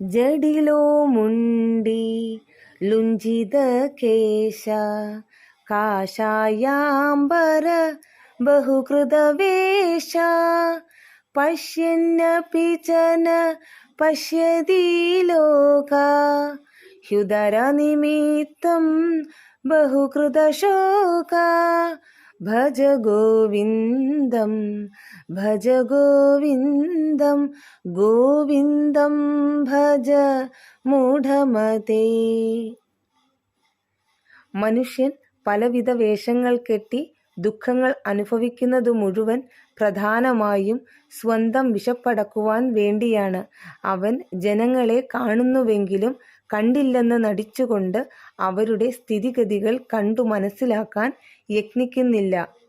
ജഡിലോ മുണ്ടി ലുഞ്ചിത കേശ കാഷായാംബര ബഹുകൃതവേഷ പശ്യന്നപി പിചന പശ്യതി ലോക ഹ്യുദരനിമിത്തം ബഹുകൃതശോക ഭജ ഗോവിന്ദം ഭജ ഗോവിന്ദം ഗോവിന്ദം ഭജ മൂഢമതേ. മനുഷ്യൻ പലവിധ വേഷങ്ങൾ കെട്ടി ദുഃഖങ്ങൾ അനുഭവിക്കുന്നതു മുഴുവൻ പ്രധാനമായും സ്വന്തം വിശപ്പടക്കുവാൻ വേണ്ടിയാണ്. അവൻ ജനങ്ങളെ കാണുന്നുവെങ്കിലും കണ്ടില്ലെന്ന് നടിച്ചുകൊണ്ട് അവരുടെ സ്ഥിതിഗതികൾ കണ്ടു മനസ്സിലാക്കാൻ യത്നിക്കുന്നില്ല.